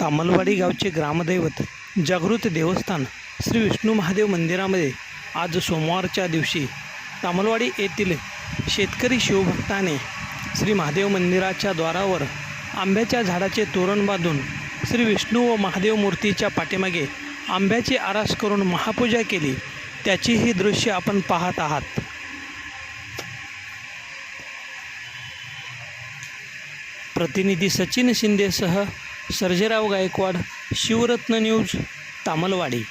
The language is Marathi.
तामलवाडी गावचे ग्रामदैवत जागृत देवस्थान श्री विष्णू महादेव मंदिरामध्ये आज सोमवारच्या दिवशी तामलवाडी येथील शेतकरी शिवभक्ताने श्री महादेव मंदिराच्या द्वारावर आंब्याच्या झाडाचे तोरण बांधून श्री विष्णू व महादेव मूर्तीच्या पाठीमागे आंब्याची आरास करून महापूजा केली. त्याची ही दृश्य आपण पाहत आहात. प्रतिनिधी सचिन शिंदेसह सर्जेराव गायकवाड शिवरत्न न्यूज तामलवाडी.